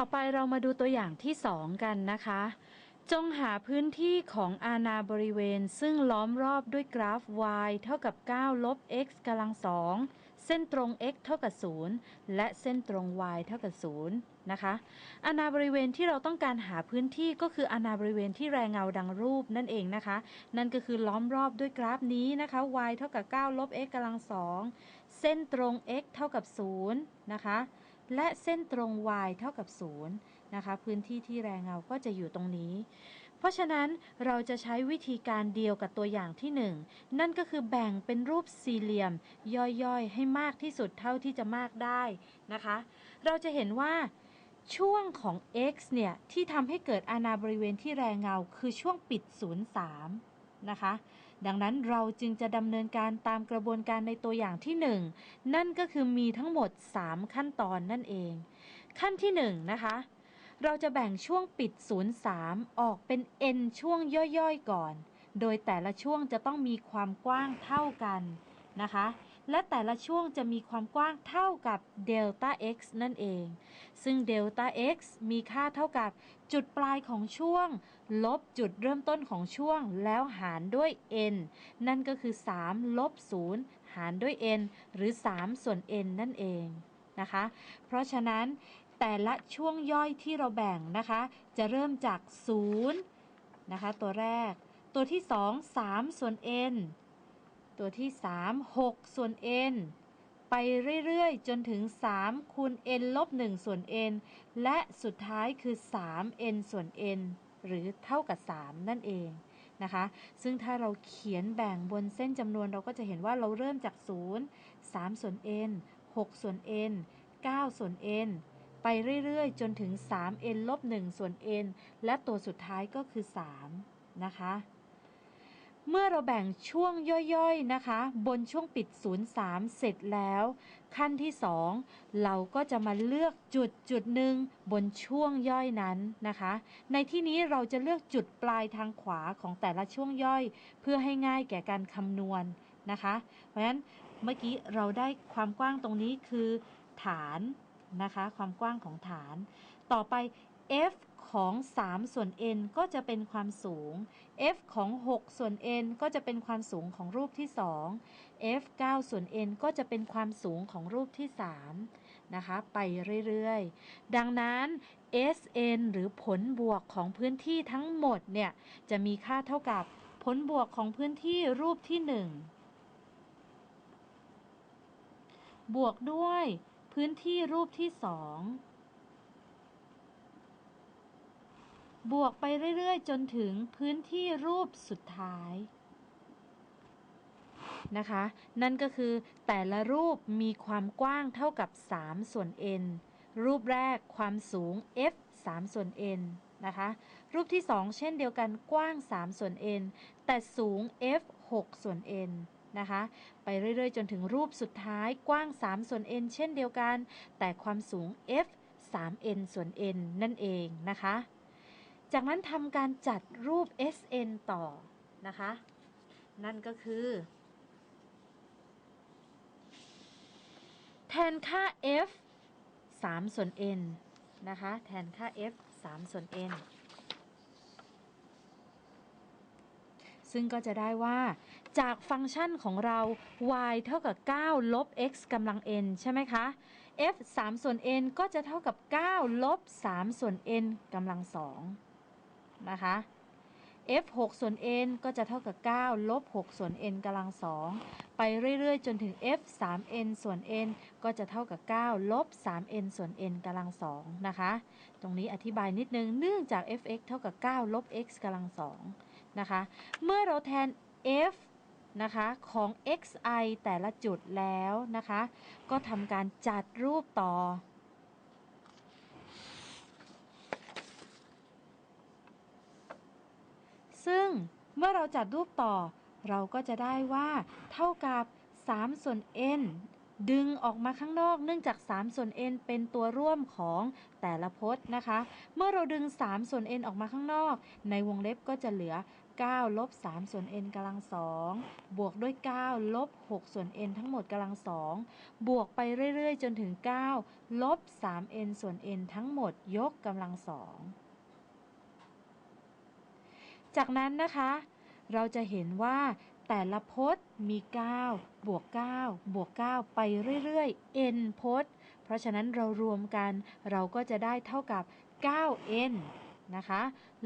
ต่อไปเรามาดูตัวอย่างที่2กันนะคะ จงหาพื้นที่ของอาณาบริเวณ ซึ่งล้อมรอบด้วยกราฟ y เท่ากับ 9 ลบ x กำลังสองเส้นตรง x เท่ากับ 0 และเส้นตรง y เท่ากับ 0 นะคะ อาณาบริเวณที่เราต้องการหาพื้นที่ก็คืออาณาบริเวณที่แรงเงาดังรูปนั่นเองนะคะ นั่นก็คือล้อมรอบด้วยกราฟนี้นะคะ y เท่ากับ 9 ลบ x กำลังสองเส้นตรง x เท่ากับ 0 นะคะ และเส้นตรง y เท่ากับ 0 นะคะ พื้นที่ที่แรงเงาก็จะอยู่ตรงนี้ เพราะฉะนั้นเราจะใช้วิธีการเดียวกับตัวอย่างที่ 1 นั่นก็คือแบ่งเป็นรูปสี่เหลี่ยม ย่อยๆ ให้มากที่สุดเท่าที่จะมากได้นะคะ เราจะเห็นว่าช่วงของ x เนี่ย ที่ทำให้เกิดอาณาบริเวณที่แรงเงา คือช่วงปิด 03 นะคะ ดังนั้นเราจึงจะดำเนินการตามกระบวนการในตัวอย่างที่ 1 นั่นก็คือมีทั้งหมด 3 ขั้นตอนนั่นเอง ขั้นที่1นะคะเราจะแบ่งช่วงปิด 03 ออกเป็น n ช่วงย่อยๆ ก่อน โดยแต่ละช่วงจะต้องมีความกว้างเท่ากันนะคะ และแต่ละช่วงจะมีความกว้างเท่ากับเดลต้า x นั่นเอง ซึ่งเดลต้า x มีค่าเท่ากับจุดปลายของช่วง ลบจุดเริ่มต้นของช่วงแล้วหารด้วย n นั่นก็คือ 3 ลบ 0 หารด้วย n หรือ 3 ส่วน n นั่นเองนะคะ เพราะฉะนั้นแต่ละช่วงย่อยที่เราแบ่งนะคะ จะเริ่มจาก 0 นะคะ ตัวแรก ตัวที่ 2 3 ส่วน n ตัวที่ 3 6 ส่วน n ไปเรื่อยๆ จนถึง 3 คูณ n ลบ 1 ส่วน n และสุดท้ายคือ 3n ส่วน n หรือเท่ากับ 3 นั่นเองนะคะ ซึ่งถ้าเราเขียนแบ่งบนเส้นจำนวนเราก็จะเห็นว่าเราเริ่มจาก 0 3 ส่วน n 6 ส่วน n 9 ส่วน n ไปเรื่อยๆ จนถึง 3n ลบ 1 ส่วน n และตัวสุดท้ายก็คือ 3 นะคะ เมื่อเราแบ่งช่วงย่อยๆนะคะ บนช่วงปิด 03 เสร็จแล้ว ขั้นที่ 2 เราก็จะมาเลือกจุดจุดหนึ่งบนช่วงย่อยนั้นนะคะ ในที่นี้เราจะเลือกจุดปลายทางขวาของแต่ละช่วงย่อย เพื่อให้ง่ายแก่การคำนวณนะคะ เพราะฉะนั้นเมื่อกี้เราได้ความกว้างตรงนี้คือฐานนะคะ ความกว้างของฐาน ต่อไป f ของ 3 ส่วน n ก็จะเป็นความสูง f ของ 6 ส่วน n ก็จะเป็นความสูงของรูปที่ 2 f 9 ส่วน n ก็จะเป็นความสูงของรูปที่ 3 นะคะ ไปเรื่อยๆ ดังนั้น sn หรือผลบวกของพื้นที่ทั้งหมดเนี่ย จะมีค่าเท่ากับผลบวกของพื้นที่รูปที่ 1 บวกด้วยพื้นที่รูปที่ 2 บวกไปเรื่อยๆ จนถึงพื้นที่รูปสุดท้ายนะคะ นั่นก็คือแต่ละรูปมีความกว้างเท่ากับ 3 ส่วน n รูปแรกความสูง f 3 ส่วน n นะคะ รูปที่ 2 เช่นเดียวกันกว้าง 3 ส่วน n แต่สูง f 6 ส่วน n นะคะ ไปเรื่อยๆ จนถึงรูปสุดท้ายกว้าง 3 ส่วน n เช่นเดียวกัน แต่ความสูง f 3n ส่วน n นั่นเองนะคะ จากนั้นทำการจัดรูป sn ต่อนะคะ นั่นก็คือ แทนค่า f 3 ส่วน n นะคะ แทนค่า f 3 ส่วน n ซึ่งก็จะได้ว่า จากฟังก์ชันของเรา y เท่ากับ 9 ลบ x กำลัง n ใช่ไหมคะ f 3 ส่วน n ก็จะเท่ากับ 9 ลบ 3 ส่วน n กำลัง 2 นะคะ f 6ส่วน n ก็จะเท่ากับ 9 ลบ 6 ส่วน n กำลัง 2 ไปเรื่อยๆ จนถึง f 3 n ส่วน n ก็จะเท่ากับ 9 ลบ 3 n ส่วน n กำลัง 2 นะคะ ตรงนี้อธิบายนิดนึง เนื่องจาก f(x) เท่ากับ 9 ลบ x กำลัง 2 นะคะ เมื่อเราแทน f นะคะของ xi แต่ละจุดแล้วนะคะ ก็ทำการจัดรูปต่อ ซึ่ง เมื่อเราจัดรูปต่อ เราก็จะได้ว่าเท่ากับ 3 ส่วน n ดึงออกมาข้างนอกเนื่องจาก 3 ส่วน n เป็นตัวร่วมของแต่ละพจน์นะคะ เมื่อเราดึง 3 ส่วน n ออกมาข้างนอก ในวงเล็บก็จะเหลือ 9 ลบ 3 ส่วน n กำลัง2บวกด้วย 9 ลบ 6 ส่วน n ทั้งหมดกำลัง2บวกไปเรื่อย ๆ จนถึง 9 ลบ 3n ส่วน n ทั้งหมดยกกำลัง2 จากนั้นนะคะ เราจะเห็นว่าแต่ละพจน์มี 9 บวก 9 บวก 9 ไปเรื่อยๆ n พจน์ เพราะฉะนั้นเรารวมกัน เราก็จะได้เท่ากับ 9n นะคะ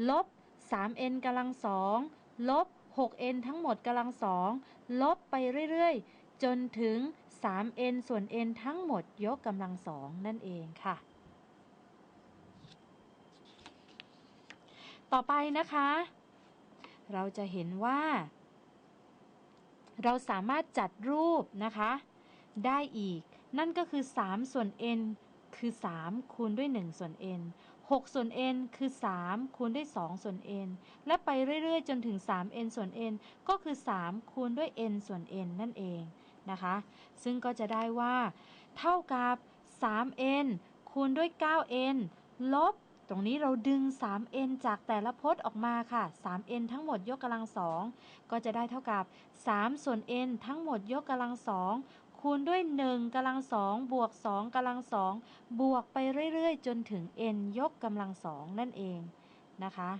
ลบ 3n กำลังสองลบ 6n ทั้งหมดกำลังสองลบไปเรื่อยๆ จนถึง 3n ส่วน n ทั้งหมดยกกำลังสองนั่นเองค่ะ ต่อไปนะคะ เราจะเห็นว่า เราสามารถจัดรูปนะคะ ได้อีก นั่นก็คือ 3 ส่วน n คือ 3 คูณด้วย 1 ส่วน n 6 ส่วน n คือ 3 คูณด้วย 2 ส่วน n และไปเรื่อย ๆ จนถึง 3n ส่วน n ก็คือ 3 คูณด้วย n ส่วน n นั่นเองนะคะ ซึ่งก็จะได้ว่า เท่ากับ 3n คูณด้วย 9n ลบ ตรงนี้เราดึง 3n จากแต่ละพจน์ออกมาค่ะ 3n ทั้งหมดยกกำลังสองก็จะได้เท่ากับ 3 ส่วน n ทั้งหมดยกกำลังสองคูณด้วย 1กำลังสองบวก 2กำลังสองบวกไปเรื่อยๆ จนถึง n ยกกำลังสองนั่นเองนะคะ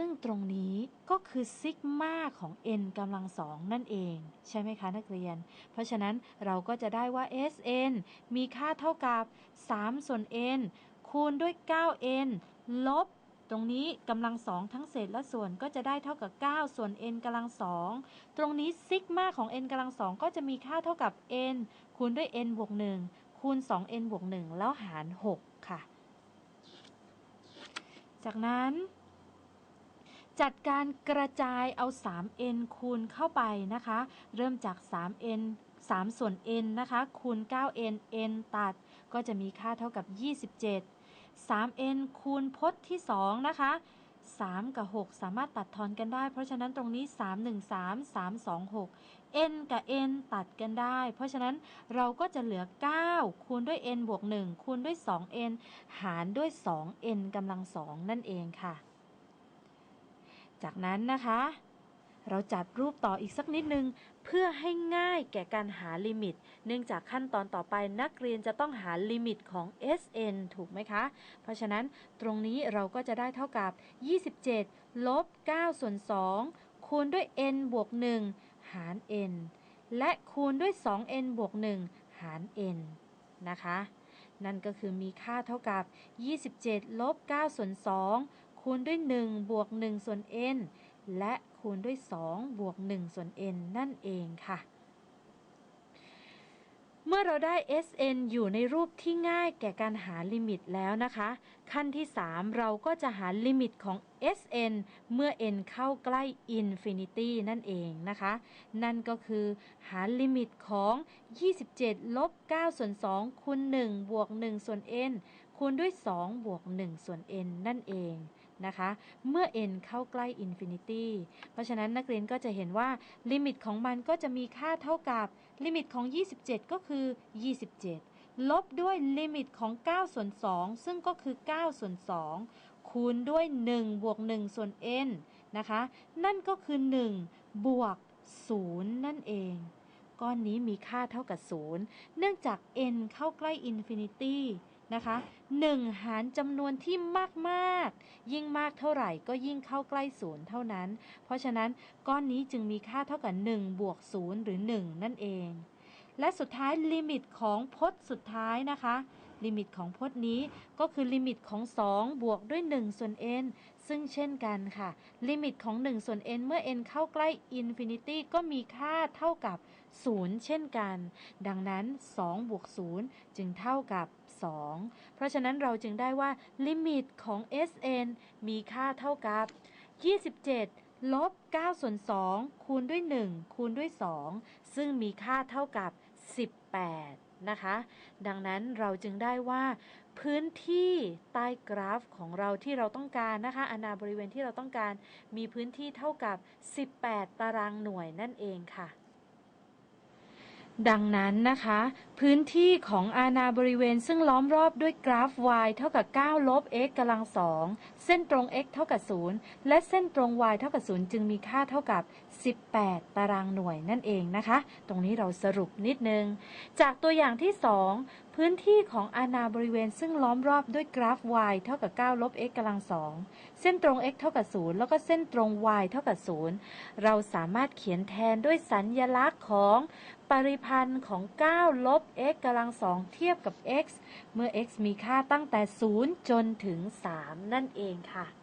ซึ่งตรงนี้ก็คือซิกมาของ n กำลังสองนั่นเอง ใช่ไหมคะนักเรียน เพราะฉะนั้นเราก็จะได้ว่า Sn มีค่าเท่ากับ 3 ส่วน n คูณด้วย 9n ลบ ตรงนี้กำลังสองทั้งเศษและส่วนก็จะได้เท่ากับ 9 ส่วน n กำลังสองตรงนี้ซิกมาของ n กำลังสองก็จะมีค่าเท่ากับ n คูณด้วย n บวก1คูณ 2n บวก1แล้วหาร 6 ค่ะ จากนั้น จัดการกระจายเอา 3n คูณเข้าไปนะคะ เริ่มจาก 3n 3 ส่วน n นะคะ คูณ 9n n ตัดก็จะมีค่าเท่ากับ 27 3n คูณพจน์ที่ 2 นะคะ 3 กับ 6 สามารถตัดทอนกันได้ เพราะฉะนั้นตรงนี้ 3 1 3 3 2 6 n กับ n ตัดกันได้ เพราะฉะนั้นเราก็จะเหลือ 9 คูณด้วย n บวก 1 คูณด้วย 2n หารด้วย 2n กำลัง 2 นั่นเองค่ะ จากนั้นนะคะ เราจัดรูปต่ออีกสักนิดนึง เพื่อให้ง่ายแก่การหาลิมิต เนื่องจากขั้นตอนต่อไปนักเรียนจะต้องหาลิมิตของ SN ถูกไหมคะ เพราะฉะนั้นตรงนี้เราก็จะได้เท่ากับ 27 ลบ 9 ส่วน 2 คูณด้วย n บวก 1 หาร n และคูณด้วย 2n บวก 1 หาร n นะคะ นั่นก็คือมีค่าเท่ากับ 27 ลบ 9 ส่วน 2 คูณด้วย 1 บวก 1 ส่วน n และคูณด้วย 2 บวก 1 ส่วน n นั่นเองค่ะ เมื่อเราได้ Sn อยู่ในรูปที่ง่ายแก่การหาลิมิตแล้วนะคะ ขั้นที่ 3 เราก็จะหาลิมิตของ Sn เมื่อ n เข้าใกล้ infinity นั่นเองนะคะ นั่นก็คือหาลิมิตของ 27 ลบ 9 ส่วน 2 คูณ 1 บวก 1 ส่วน n คูณด้วย 2 บวก 1 ส่วน n นั่นเอง นะคะ เมื่อ n เข้าใกล้ infinity เพราะฉะนั้นนักเรียนก็จะเห็นว่าลิมิตของมันก็จะมีค่าเท่ากับลิมิตของ 27 ก็คือ 27 ลบด้วยลิมิตของ 9 ส่วน 2 ซึ่งก็คือ 9 ส่วน 2 คูณด้วย 1 บวก 1 ส่วน n นะคะ นั่นก็คือ 1 บวก 0 นั่นเองก้อนนี้มีค่าเท่ากับ 0 เนื่องจาก n เข้าใกล้ infinity ะคะ 1 หารจำนวนที่มากมากยิ่งมากเท่าไหร่ก็ยิ่งเข้าใกล้ศูนย์เท่านั้น เพราะฉะนั้นก้อนนี้จึงมีค่าเท่ากับ1บวก0หรือ 1 นั่นเอง และสุดท้ายลิมิตของพจน์สุดท้ายนะคะ ลิมิตของพจน์นี้ก็คือลิมิตของ 2 บวกด้วย 1 ส่วน n ซึ่งเช่นกันค่ะ ลิมิตของ 1 ส่วน n เมื่อ n เข้าใกล้อินฟินิตี้ก็มีค่าเท่ากับ 0 เช่นกัน ดังนั้น 2 บวก 0 จึงเท่ากับ 2 เพราะฉะนั้นเราจึงได้ว่าลิมิตของ Sn มีค่าเท่ากับ 27 ลบ9ส่วน2คูณด้วย 1 คูณด้วย 2 ซึ่งมีค่าเท่ากับ 18 นะคะ ดังนั้นเราจึงได้ว่า พื้นที่ใต้กราฟของเราที่เราต้องการนะคะอนาบริเวณที่เราต้องการมีพื้นที่เท่ากับ 18 ตารางหน่วยนั่นเองค่ะ ดังนั้นนะคะ พื้นที่ของอาณาบริเวณซึ่งล้อมรอบด้วยกราฟ y เท่ากับ 9 ลบ x กำลังสองเส้นตรง x เท่ากับ 0 และเส้นตรง y เท่ากับ 0 จึงมีค่าเท่ากับ 18 ตารางหน่วยนั่นเองนะคะ ตรงนี้เราสรุปนิดนึง จากตัวอย่างที่ 2 พื้นที่ของอาณาบริเวณซึ่งล้อมรอบด้วยกราฟ y เท่ากับ 9 ลบ x กำลังสองเส้นตรง x เท่ากับ 0 แล้วก็เส้นตรง y เท่ากับ 0 เราสามารถเขียนแทนด้วยสัญญลักษณ์ของปริพันธ์ของ 9 ลบ x กำลังสองเทียบกับ x เมื่อ x มีค่าตั้งแต่ 0 จนถึง 3 นั่นเองค่ะ